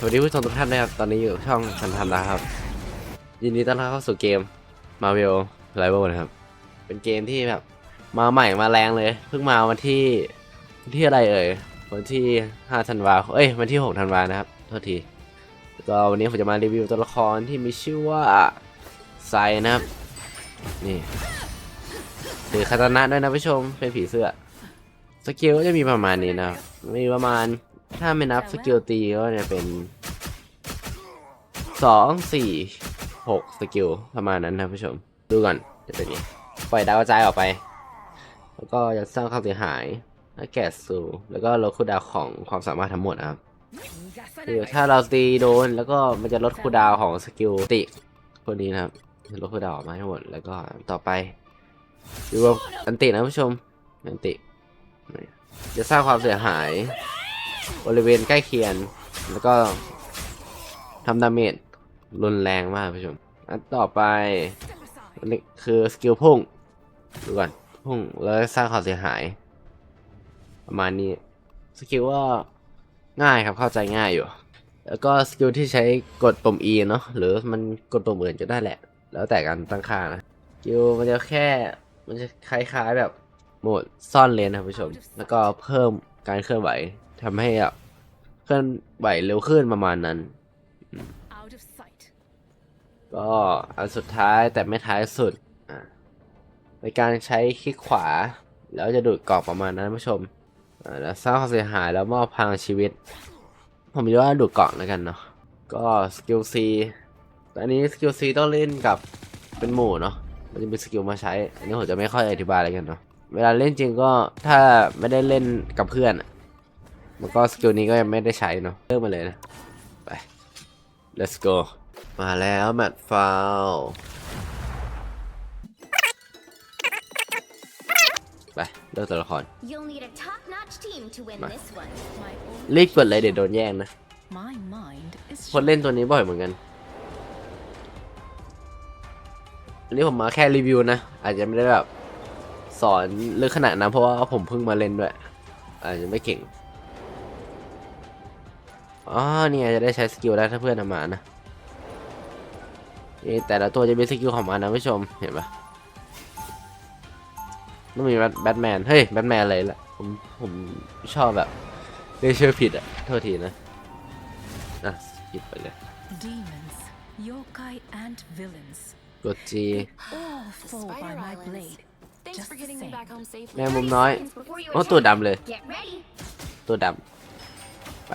สวัสดีผู้ชมทุกท่านนะครับ ตอนนี้อยู่ช่องทันทันนะครับ ยินดีต้อนรับเข้าสู่เกม Marvel Rival นะครับ เป็นเกมที่แบบมาใหม่มาแรงเลย เพิ่งมาวันที่วันที่อะไรเอ่ย วันที่5ธันวาเอ้ย วันที่6ธันวานะครับ โทษทีแล้วก็วันนี้ผมจะมารีวิวตัวละครที่มีชื่อว่าไซนะครับ นี่ถือคาตานะด้วยนะผู้ชม เป็นผีเสื้อ สกิลก็จะมีประมาณนี้นะครับ มีประมาณ ถ้าไม่นับสกิลตีก็จะเป็นสองสี่หกสกิลประมาณนั้นนะผู้ชม ดูก่อนจะเป็นยังไงปล่อยดาวกระจายออกไป แล้วก็จะสร้างความเสียหายและแกะสูแล้วก็ลดคูลดาวน์ของความสามารถทั้งหมดนะครับคือถ้าเราตีโดนแล้วก็มันจะลดคูลดาวน์ของสกิลติพวกนี้นะครับจะลดคูลดาวน์ออกมาให้หมดแล้วก็ต่อไปดูว่าอันตินะผู้ชมอันติจะสร้างความเสียหาย บริเวณใกล้เคียงแล้วก็ทำดาเมจรุนแรงมากผู้ชมอันต่อไปนนี้คือสกิลพุ่งดูก่อนพุ่งแล้วสร้างความเสียหาย ประมาณนี้สกิลว่าง่ายครับเข้าใจง่ายอยู่ แล้วก็สกิลที่ใช้กดปุ่ม E เนาะหรือมันกดปุ่มอื่นก็ได้แหละ แล้วแต่การตั้งค่านะสกิลมันจะแค่มันจะคล้ายๆแบบโหมดซ่อนเลนนะครับผู้ชม แล้วก็เพิ่มการเคลื่อนไหว ทำให้แบบเคลื่อนไหวเร็วขึ้นประมาณนั้น Out of sight. ก็อันสุดท้ายแต่ไม่ท้ายสุดอะในการใช้คลิกขวา แล้วจะดูดกรอบประมาณนั้นผู้ชมอ่าแล้วสร้างความเสียหายแล้วมอบพลังชีวิต ผมคิดว่าดูดเกาะแล้วกันเนาะก็สกิลซีแต่อันนี้สกิลซีต้องเล่นกับเป็นหมู่เนาะมันจะมีสกิลมาใช้ อันนี้ผมจะไม่ค่อยอธิบายอะไรกันเนาะเวลาเล่นจริงก็ถ้าไม่ได้เล่นกับเพื่อนอะ มันก็สกิลนี้ก็ยังไม่ได้ใช้เนาะเริ่มมาเลยนะ ไป let's go มาแล้วแมตฟาวไปเลือกตัวละคร You'll need a top-notch team to win Bye. this one. My own รีบกดเลยเดี๋ยวโดนแย่งนะ my mind is คนเล่นตัวนี้บ่อยเหมือนกันอันนี้ผมมาแค่รีวิวนะ อาจจะไม่ได้แบบ สอนลึกขนาดนั้นเพราะว่าผมเพิ่งมาเล่นด้วย อาจจะไม่เก่ง อ๋อเนี่ยจะได้ใช้สกิลได้ถ้าเพื่อนทำมานะนี่แต่ละตัวจะมีสกิลของมันนะผู้ชมเห็นปะต้องมีแบทแบทแมนเฮ้ยแบทแมนเลยละผมผมชอบแบบเรียกชื่อผิดอะโทษทีนะอะหยิบไปเลย demons, yokai, and villains. กด G All fall by Spider my Islands. blade. Thanks Just for the getting me same. back home safely. แมงมุมน้อย Seconds before you โอ้ตัว attack. ดำเลย Get ready. ตัวดำไป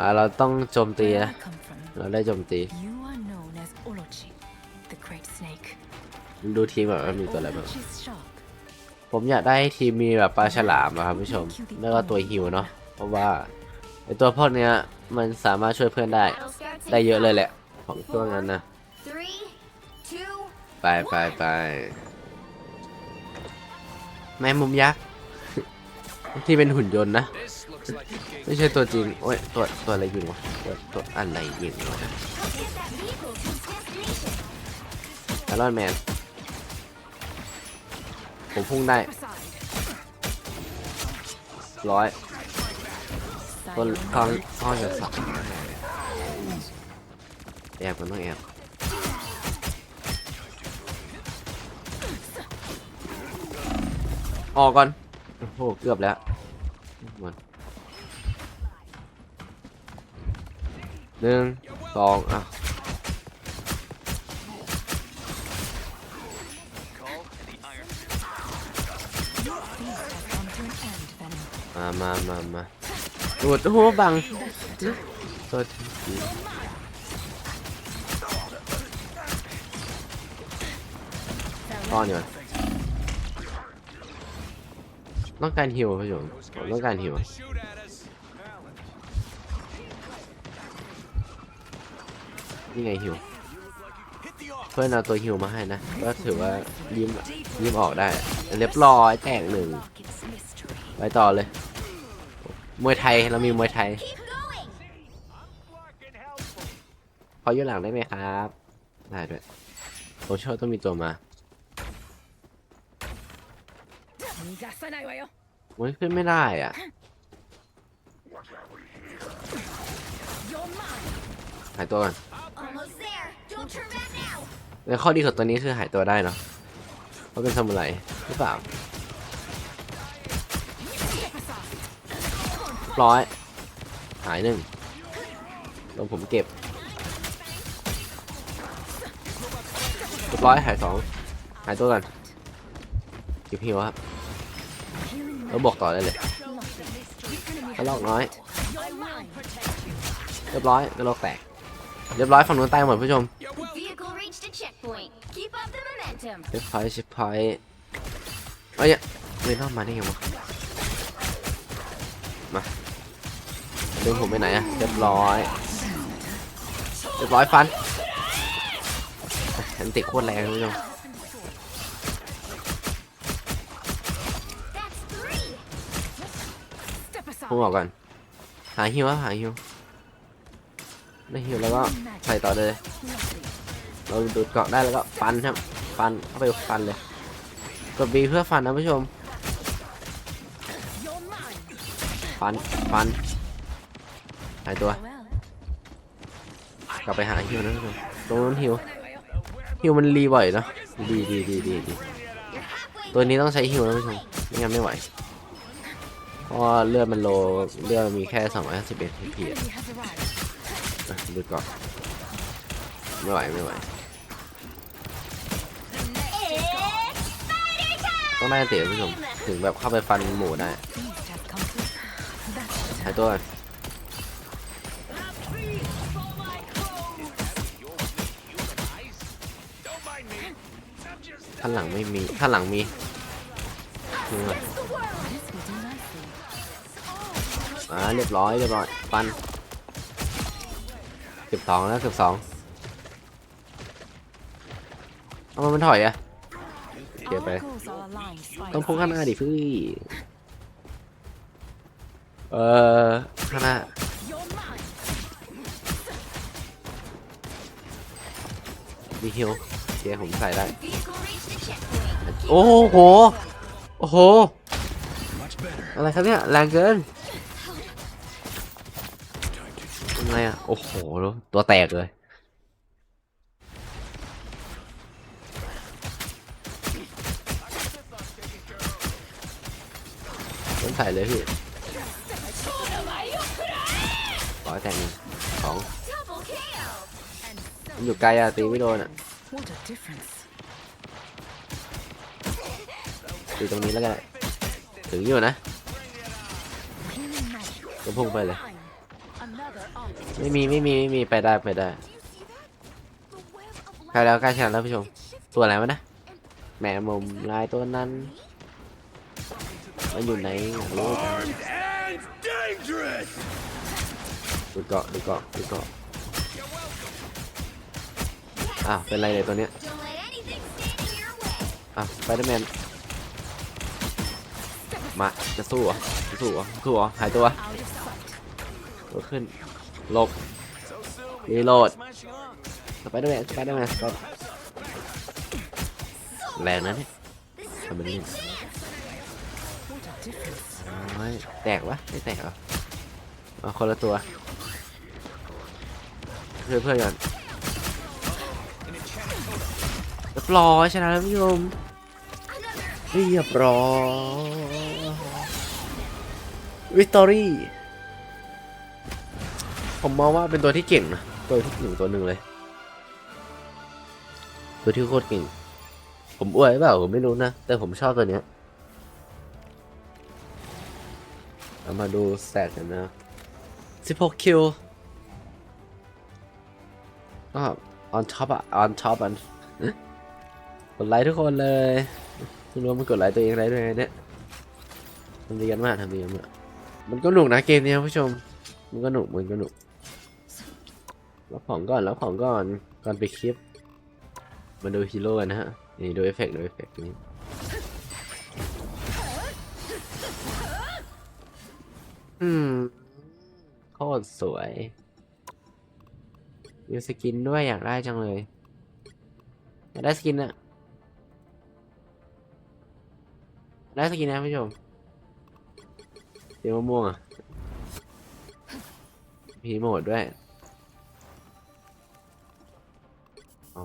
อ่าเราต้องโจมตี Where นะ I come from, เราได้โจมตี you are known as Orochi, the great snake. ดูทีมแบบว่ามีตัวอะไรบ้าง Orochi's sharp. ผมอยากได้ทีมมีแบบปลาฉลามอะครับผู้ชมแล้วก็ตัวฮิวเนาะเพราะว่าไอตัวพวกเนี้ยมันสามารถช่วยเพื่อนได้ Battle scouts ได้ in เยอะเลย front. แหละ ของตัวนั้นนะ Three, two, ไปไปไปแมงมุมยักษ์ที่เป็นหุ่นยนต์นะ ไม่ใช่ตัวจริงโอ้ยตัวตัวอะไรยิงวะตัวตัวอะไรยิงวะ get that vehicle to its destination. ไอรอนแมนผมพุ่งได้ร้อยต้น Silent ข้างข้างจะสับแอบมันต้องแอบออกก่อน โอ้โห เกือบแล้วมัน หนึ่งสองอะมามามามาดูดโอ้โหบังตัวทีป้อนอยู่ต้องการฮิวพี่ผมผมต้องการฮิว นี่ไงหิว เพื่อนเอาตัวหิวมาให้นะ ก็ถือว่ายิ้มยิ้มออกได้ เรียบร้อยแตกหนึ่ง ไปต่อเลย มวยไทยเรามีมวยไทย พอยืดหลังได้ไหมครับ ได้ด้วยโซเชียต้องมีตัวมามัยขึ้นไม่ได้อะหายตัวก่อน แล้วข้อดีของตัวนี้คือหายตัวได้เนาะเพราะเป็นซามูไรหรือเปล่าเรียบร้อยหายหนึ่งโดนผมเก็บเรียบร้อยหายสองหายตัวกันเก็บฮิวครับแล้วบอกต่อได้เลยกระลอกน้อยเรียบร้อยกระลอกแตกเรียบร้อยฝั่งนู้นตายหมดผู้ชม เช็คพอยต์เช็คพอยต์เอ้ยเวนอมมาได้ไงวะมาดึงผมไปไหนอะเรียบร้อยเรียบร้อยฟันแอนติโคตรแรงคุณผู้ชมพุ่งออกก่อนหาฮิวครับหาฮิวได้ฮิวแล้วก็ใส่ต่อเลยเราดูดเกาะได้แล้วก็ฟันครับ ฟันเข้าไปฟันเลยกดบีเพื่อฟันนะผู้ชม ฟัน ฟันหายตัว กลับไปหาฮิวนะทุกคนตรงนั้นฮิวฮิวมันรีบ่อยเนาะดีดีดีดีดีตัวนี้ต้องใช้ฮิวนะผู้ชมไม่งั้นไม่ไหวเพราะเลือดมันโลเลือดมีแค่251 HP อะ enemy has arrived. อะดูก่อนไม่ไหว ไม่ไหว ต้องได้เตะผู้ชมถึงแบบเข้าไปฟันหมูได้หายตัวก่อนท่านหลังไม่มีท่านหลังมีมีไหม this will do nicely. อ่าเรียบร้อยเรียบร้อยฟันสิบสองแล้วสิบสองเอามันมันถอยอะ เกีย Our ไป goals are aligned, Spider. ต้องพุ่งข้างหน้าดิพี่เออข้างหน้า You're mine. ดีฮิวเกียร์ผมใส่ได้ Vehicle reached a checkpoint. โอ้โห โอ้โห อะไรครับเนี่ย แรงเกินยังไงอะ โอ้โห ตัวแตกเลย ต้องใส่เลยพี่ร้อยแตกหนึ่งสองมันอยู่ไกลอะตีไม่โดนอะตีตรงนี้แล้วกันถึงอยู่นะก็พุ่งไปเลย ไม่มีไม่มีไม่มีไปได้ไปได้ใกล้แล้วใกล้ชนะแล้วผู้ชม ตัวอะไรวะนะแหมมุมลายตัวนั้น มันอยู่ไหนอยากรู้จัง and dangerous! ดูเกาะดูเกาะดูเกาะอ้าวเป็นไรเลยตัวเนี้ยอ้าวสไปเดอร์แมนมาจะสู้เหรอจะสู้เหรอสู้เหรอหายตัว Out of sight. ตัวขึ้นหลบรีโหลดสไปเดอร์แมนสไปเดอร์แมนสไปแรงนะเนี่ยทำ your เป็น big เล่น chance. What a difference. โอ้ยแตกวะไม่แตกหรอมาคนละตัวเพื่อนเพื่อนกันเรียบร้อยชนะแล้วผู้ชมเรียบร้อยวิตอรี่ผมมองว่าเป็นตัวที่เก่งนะตัวที่หนึ่งตัวหนึ่งเลย ตัวที่โคตรเก่ง ผมอวยเปล่าผมไม่รู้นะ แต่ผมชอบตัวเนี้ย เรามาดูสแตทกันนะ16คิวก็ on top อะ on top อันกดไลค์ทุกคนเลยทุกรู้ว่ามันกดไลค์ตัวเองได้ด้วยไงเนี่ยทำดีกันมากทำดีกันมากมันก็หนุกนะเกมนี้ครับผู้ชม มันก็หนุกมันก็หนุกรับของก่อนรับของก่อนก่อนไปคลิป มาดูฮีโร่กันนะฮะ นี่ดูเอฟเฟกต์ดูเอฟเฟกต์นี้ อืม โคตรสวย มีสกินด้วยอยากได้จังเลยอยากได้สกินอะได้สกินนะผู้ชมสีม่วงอะมีโหมดด้วยอ๋อ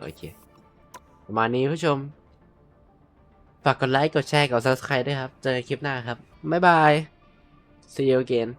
โอเค ประมาณนี้ผู้ชม ฝากกดไลค์ กดแชร์ กด subscribe ด้วยครับ เจอกันคลิปหน้าครับ บ๊ายบาย see you again